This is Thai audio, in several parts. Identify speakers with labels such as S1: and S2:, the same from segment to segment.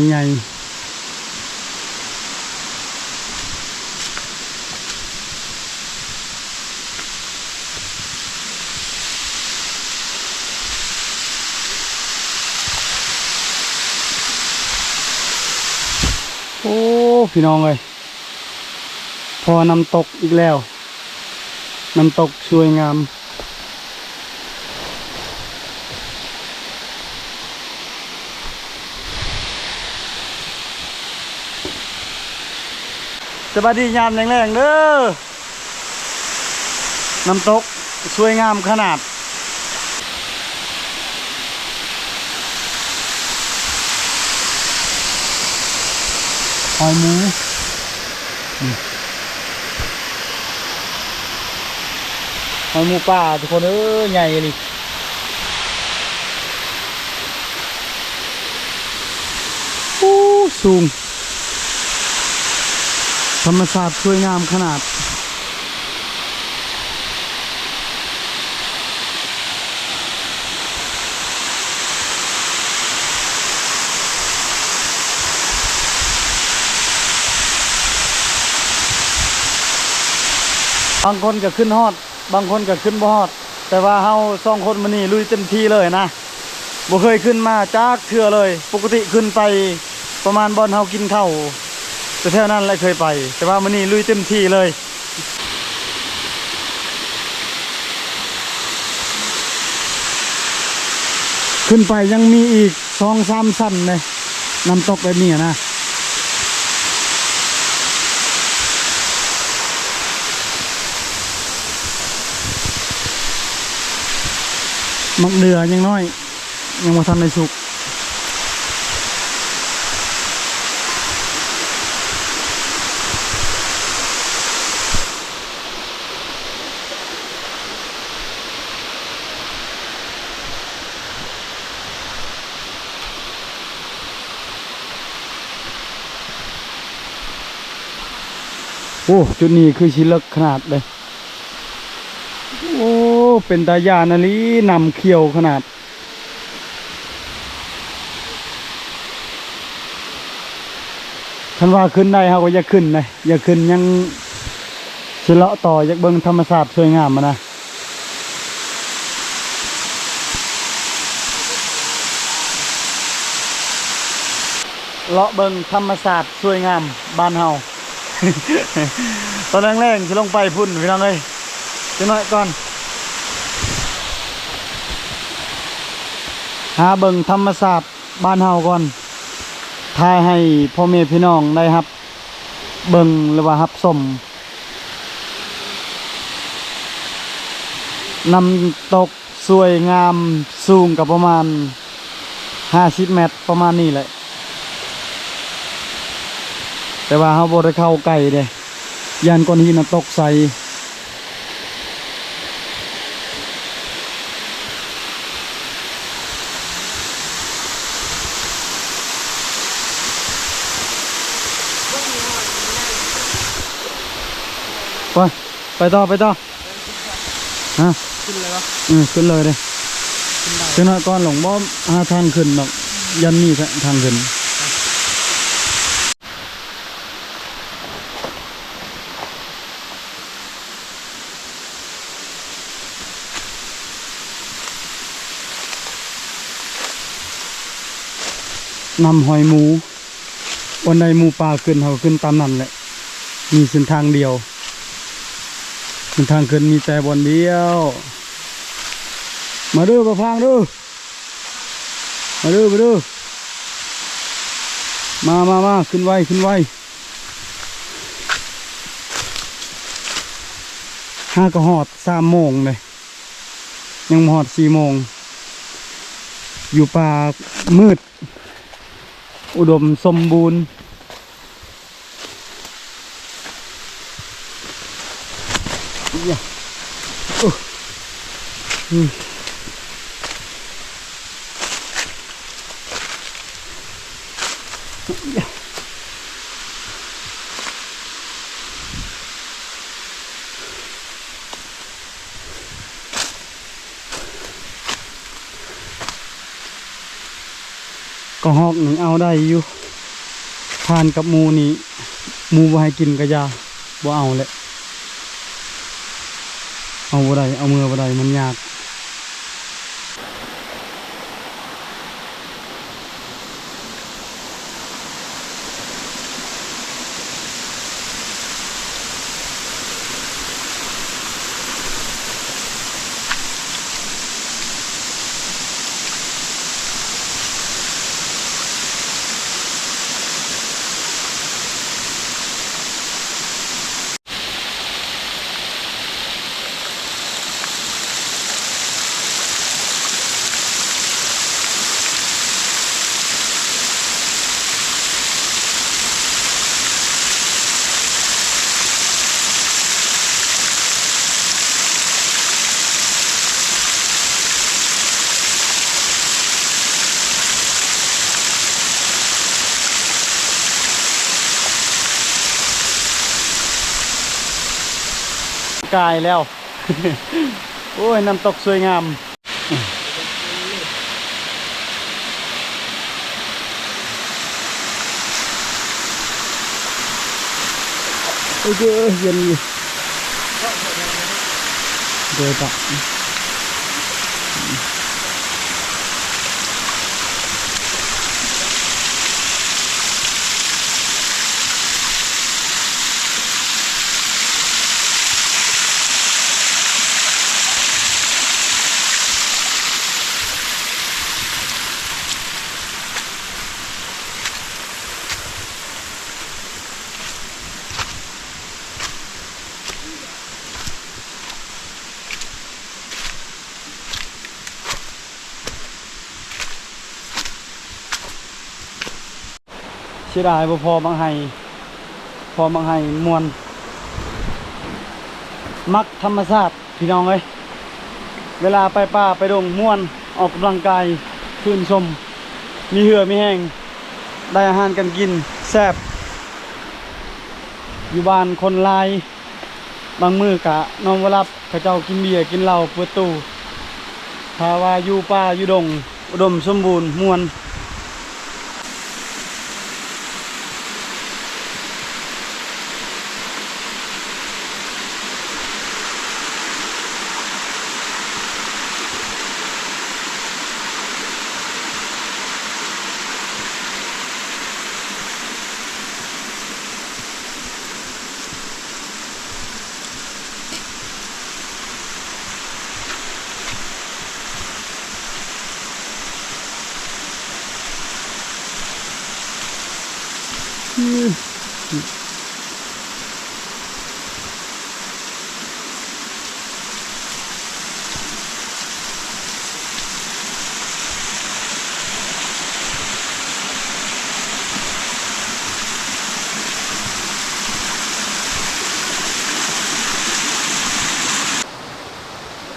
S1: ต้นไม้ใหญ่โอ้พี่น้องเลยพอน้ำตกอีกแล้ว น้ำตกสวยงาม สวัสดียามแรงๆเด้อน้ำตกสวยงามขนาด หอยหมูหอยหมูป่าทุกคนเอ้ใหญ่เลยโอ้สูง ธรรมศาตร์สวยงามขนาด บางคนก็ขึ้นฮอด บางคนก็ขึ้นบ่ฮอด แต่ว่าเฮาสองคนมานี่ลุยเต็มที่เลยนะบ่เคยขึ้นมาจากเทื่อเลย ปกติขึ้นไปประมาณบอนเฮากินข้าว แต่แถวนั้นแหละเคยไป แต่ว่ามานี่ลุยเต็มที่เลยขึ้นไปยังมีอีกสองสามสั้นเลยน้ำตกแบบนี้นะ มักเดือยังน้อย ยังมาทันในสุก อ้จุดนี้คือชิเลิกขนาดเลย โอ้ เป็นตายานาลีนำเขียวขนาด คันว่าขึ้นได้เขาก็อย่าขึ้นเลยอย่าขึ้นยังสิเลาะต่ออยากเบิ่งธรรมศาสตร์สวยงามมานะเลาะเบิ่งธรรมศาสตร์สวยงามบ้านเฮา ตอนแรกๆจะลงไปพุ่นพี่น้องเอ้ยจะน้อยก่อน หาเบิ่งธรรมศาสตร์บ้านเฮาก่อนทายให้พ่อแม่พี่น้องได้ครับ เบิ่งหรือว่ารับสมนำตกสวยงามสูงกับประมาณห้าสิบเมตรประมาณนี้แหละ แต่ว่าเขาบได้เข้าใกล้เด้ยันก้อนหินน่ะตกใส่ไปไปต่อไปต่อฮะ
S2: ขึ้นเลยวะ
S1: อืมขึ้นเลยเลยจังหน่อยก่อนหลงบ่หาทางขึ้นดอกยันนี่ทางขึ้น นำหอยหมูวันใดหมูป่าขึ้นเขาขึ้นตามนั้นแหละ มีเส้นทางเดียวเส้นทางขึ้นมีแต่บนเดียว มาดูประพางดูมาดูมาดูมามามาขึ้นไวขึ้นไวห้าก็หอดสามโมงเลยยังหอดสี่โมง อยู่ป่ามืด อุดมสมบูรณ์ Ja. หนึ่งเอาได้อยู่ทานกับมูนี่มูบ่ให้กินกระยาบ่เอาแหละเอาบ่ได้เอามือบ่ได้มันยาก กายแล้ว โอ้ยน้ำตกสวยงามโอ้ยเย็นเลยเดี๋ยวต่อ เสียดายบ่พอบางไห้พอบางไห้มวน มักธรรมชาติพี่น้องเอ้ยเวลาไปป่าไปดงมวนออกกำลังกายคืนชม มีเหือมีแห้งได้อาหารกันกินแซ่บอยู่บ้านคนลาย บางมือกะนอนวรับเขาเจ้ากินเบียร์กินเหล้าเปิดตู้ถ้าวาอยู่ป่าอยู่ดง อุดมสมบูรณ์มวน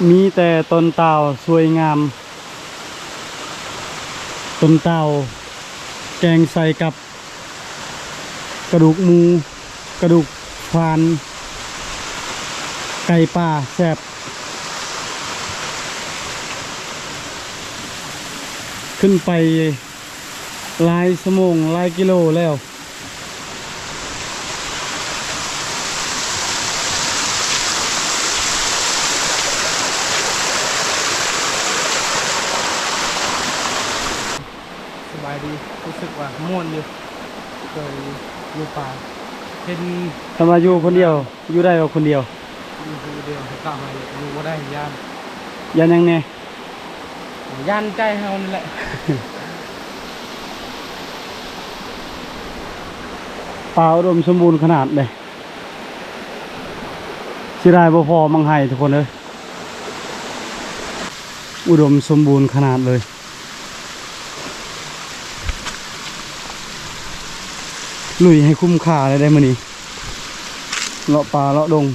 S1: มีแต่ต้นเต่าสวยงาม ต้นเต่าแกงใส่กับกระดูกมู กระดูกควาน ไก่ป่าแซบขึ้นไปหลายสมงหลายกิโลแล้ว
S2: สบายดีรู้สึกว่าม่วนอยู่เคยอยู่ป่าเห็น
S1: ทำไมาอยู่คนเดียว อยู่ได้เอาคนเดียว
S2: อยู่คนเดียวกลับมาอยู่ว่าได้ย่าน
S1: ยันยังไง
S2: ย่านใจเฮานี่แหละ
S1: ป่าอุดมสมบูรณ์ขนาดเลยสิได้บ่พอมังไห้ทุกคนเลยอุดมสมบูรณ์ขนาดเลย ลุยให้คุ้มค่าเลยได้มื้อนี้เลาะป่าเลาะดง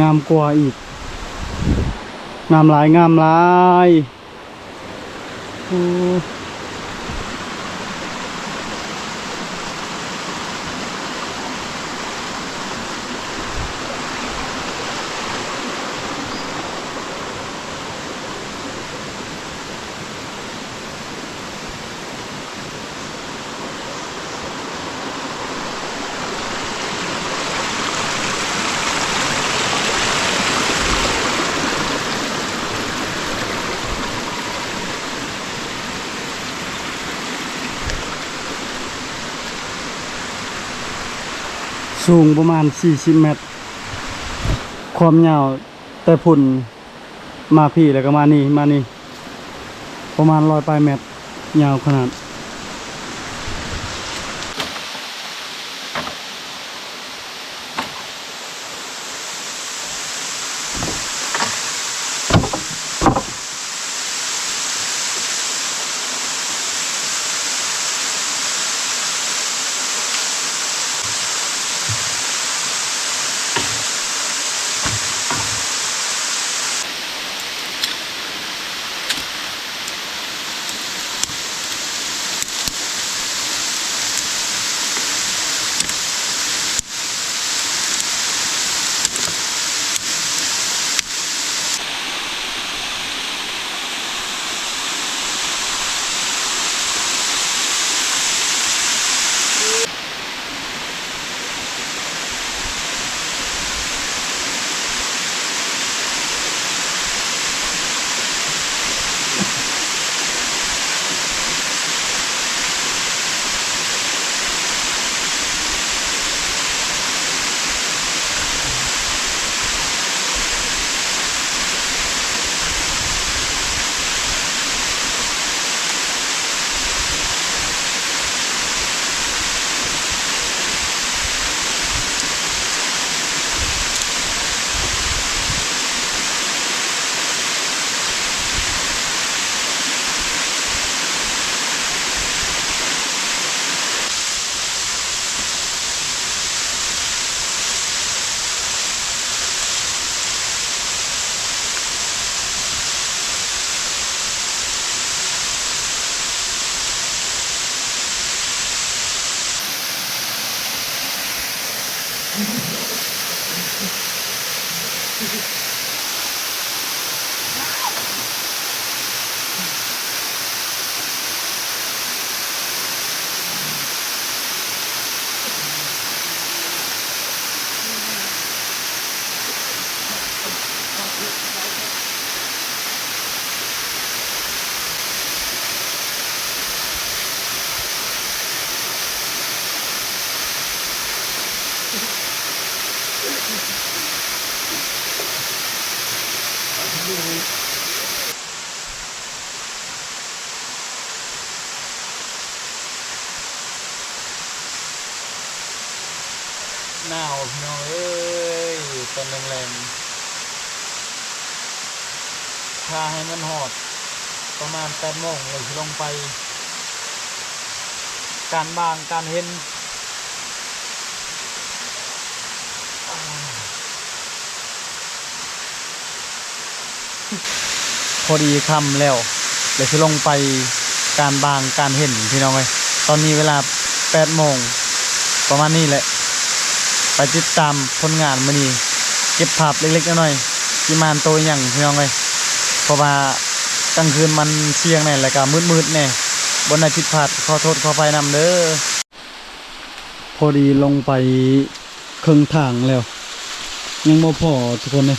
S1: งามกว่าอีก งามหลายงามหลายโอ้ สูงประมาณ 40 เมตร ความยาวแต่พุ่นมาพี่แล้วก็มานี่มานี่ประมาณร้อยปลายเมตร ยาวขนาด Mm-hmm. แรงๆถ้าให้มันหอด ประมาณแปดโมงเลยสิลงไป การบางการเห็นพอดีคำแล้วเดี๋ยวจะลงไปการบางการเห็นพี่น้องเลยตอนนี้เวลาแปดโมงประมาณนี้แหละ ไปติดตามผลงานมานี่ เก็บภาพเล็กๆน้อยๆที่มานโตอย่างพี่น้องเลยเพราะว่ากลางคืนมันเชียงแน่แล้วก็มืดๆแน่บนในผิดพลาดขอโทษขอไฟนำเด้อพอดีลงไปเครึ่องทางแล้ว ยังบ่พอทุกคนเลย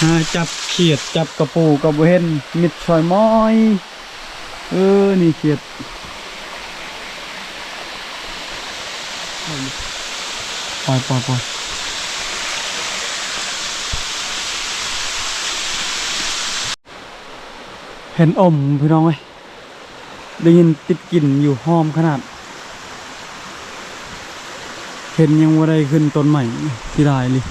S1: หาจับเขียดจับกระปูกระเบเห็นมิดชอยม้อย เออ นี่เขียดปล่อยปล่อยปล่อยเห็นอมพี่น้องไหมได้ยินติดกลิ่นอยู่หอมขนาด เห็นยังว่าได้ขึ้นต้นใหม่ที่ได้เลย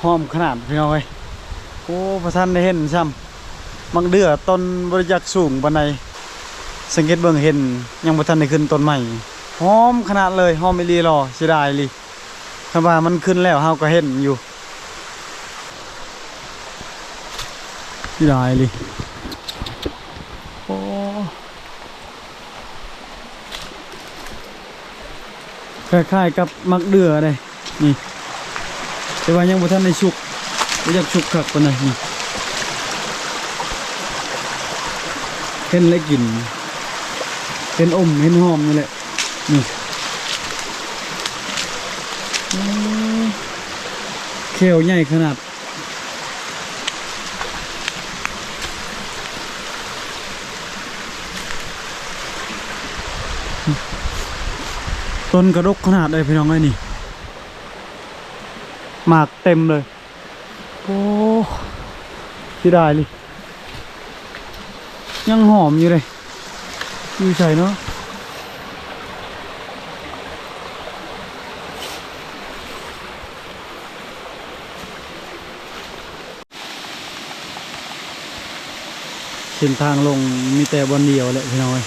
S1: หอมขนาดพี่น้องเอ้ย โอ้ประทันได้เห็นซ้ำมังเดือต้นบริจักสูงปานใดสังเกตเบิ่งเห็นยังบ่ทันได้ขึ้นต้นใหม่หอมขนาดเลยหอมอีหลีรอเสียดายลีคำว่ามันขึ้นแล้วเฮาก็เห็นอยู่เสียดายลีโอ้คล้ายๆกับมักเดือเลยนี่แต่ว่ายังบ่ทันได้ชุก บ่อยากชุกคักปนใดนี่เห็นแล้วกินเห็นอมเห็นหอมนี่แหละนี่เขียวใหญ่ขนาดต้นกระดกขนาดเลยพี่น้องเอ้นี่หมากเต็มเลย เสียดายเลย ยังหอมอยู่เลยอยู่ใส่เนาะเส้นทางลงมีแต่บอลเดียวแหละพี่น้อย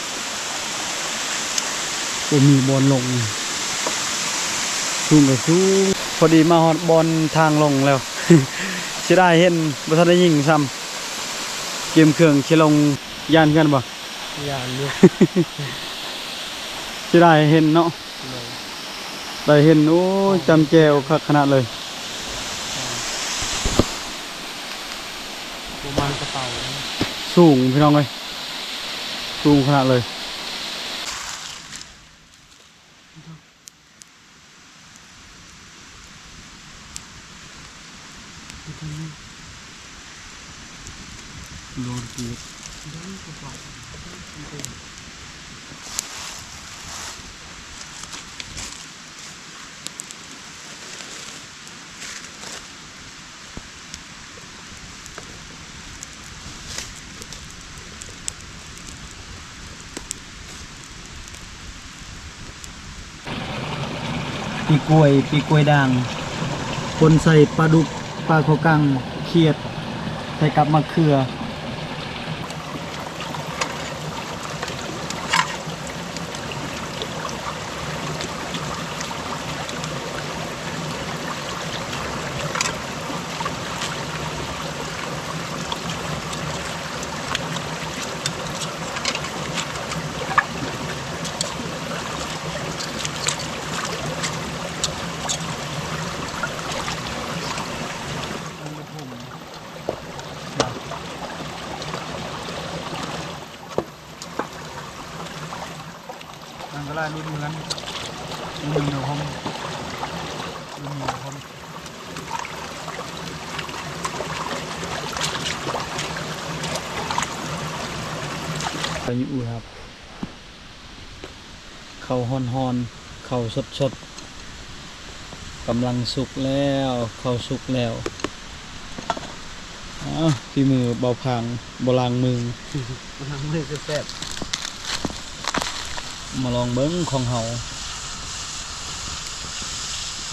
S1: โอ้มีบอลลงสูงกับสูงพอดีมาฮอดบอลทางลงแล้ว เสียดายเห็นบ่ทันได้ยิงซ้ำเกมเครื่องสิลงยานกันบ่
S2: ยานอยู่
S1: สิได้เห็นเนาะ
S2: เลย
S1: ได้เห็นโอ้ยจำแจวคักขนาดเลย
S2: ประมาณกระเป๋า
S1: สูงพี่น้องเลยสูงขนาดเลยโดนกีด ปีกล้วย ปีกล้วยด่างคนใส่ปลาดุกปลาโคกังเขียด ใส่กับมะเขือ มันก็ล่ารุ่นเหมือนรุ่นเหนือผมรุ่นเหนือผมไปอยู่ครับ เขาฮอนฮอนๆเขาสดสดๆกำลังสุกแล้วเขาสุกแล้วอ้าวพี่มือเบาพังบลางมือ
S2: ทำให้แซ่บ
S1: มาลองเบิ้งของเฮา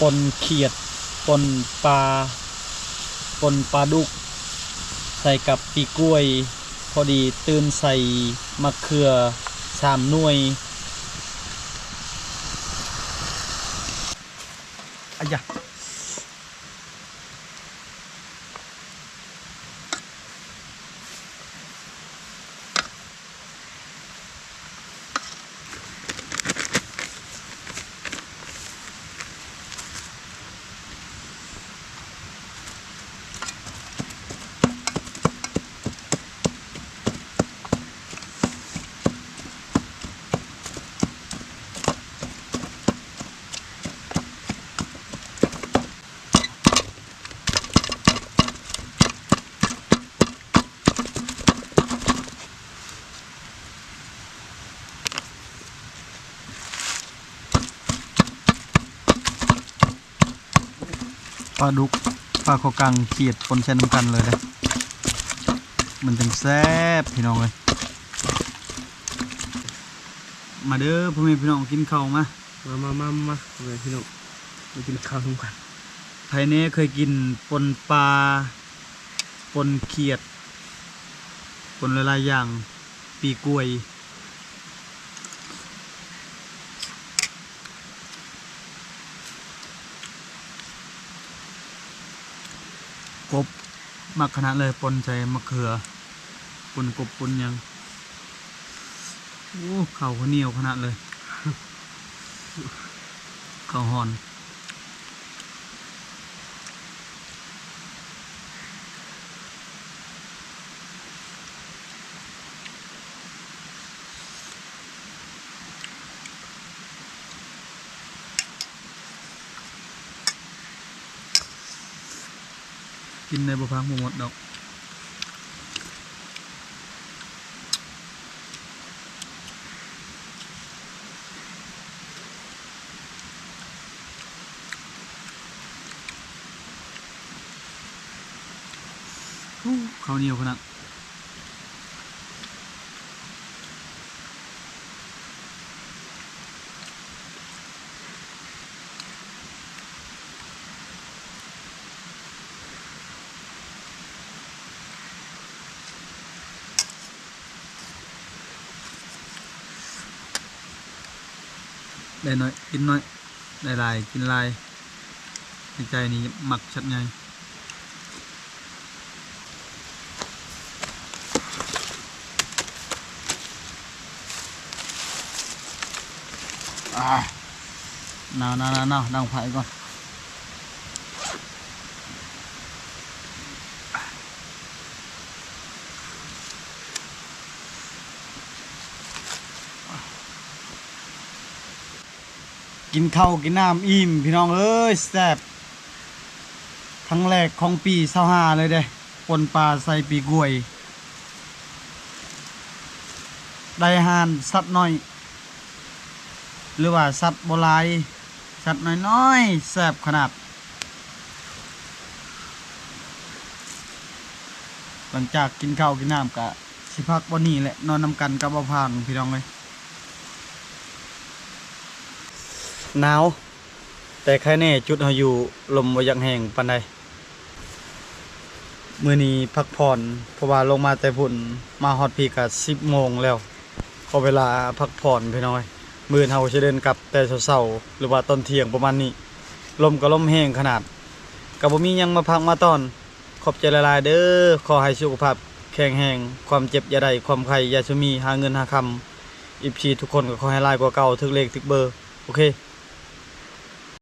S1: ปนเขียดปนปลาปนปลาดุก ใส่กับปีกล้วย พอดีตื่นใส่มะเขือสามหน่วย ปลาดุกปลาโคกังเขียดปนใช้น้ำกันเลยนะมันจังแซ่บพี่น้องเลยมาเด้อพ่อแม่พี่น้องกินข้าวมา
S2: มามามามาเลยพี่น้องมากินข้าวทุกวัน
S1: ภายในเคยกินปนปลาปนเขียดปนหลายๆอย่าง ปีกล้วย กบมากขนาดเลยปนใส่มะเขือปนกบปนยังโอ้ข้าเขาเหนียวขนาดเลย เข่าหอน กินในบ่พังบ่หมดดอกข้าวเหนียวขนาด ได้น้อยกินน้อยได้หลายกินหลายในใจนี่หมักชัดไงอ่าหนาวหนาวหนาวหนาวดังไฟ กินข้าวกินน้ำอิ่มพี่น้องเอ้ยแซ่บครั้งแรกของปีเศร้าหาเลยเด้ปนปลาใส่ปีกล้วย ได้อาหารสัตว์น้อย หรือว่าสัตว์โบราณสัตว์น้อยๆแซ่บขนาด หลังจากกินข้าวกินน้ำกะสิพักวันนี้แหละนอนนำกันกับบ่พังพี่น้องเลย หนาวแต่แค่แน่จุดเฮาอยู่ลมบ่ยังแห้งปานใดมื้อนี้พักผ่อนเพราะว่าลงมาแต่พุ่นมาฮอดพีกะ10โมงแล้วขอเวลาพักผ่อนพี่น้อยมื่นเฮาจะเดินกลับแต่เช้าๆหรือว่าตอนเที่ยงประมาณนี้ลมก็ลมแห้งขนาดก็บ่มีหยังมาพักมาตอนขอบใจหลายๆเด้อขอให้สุขภาพแข็งแรงความเจ็บอย่าได้ความไข้อย่าชมีหาเงินหาคำอีพีทุกคนก็ขอให้ลายกว่าเก่าถึกเลขถึกเบอร์ โอเค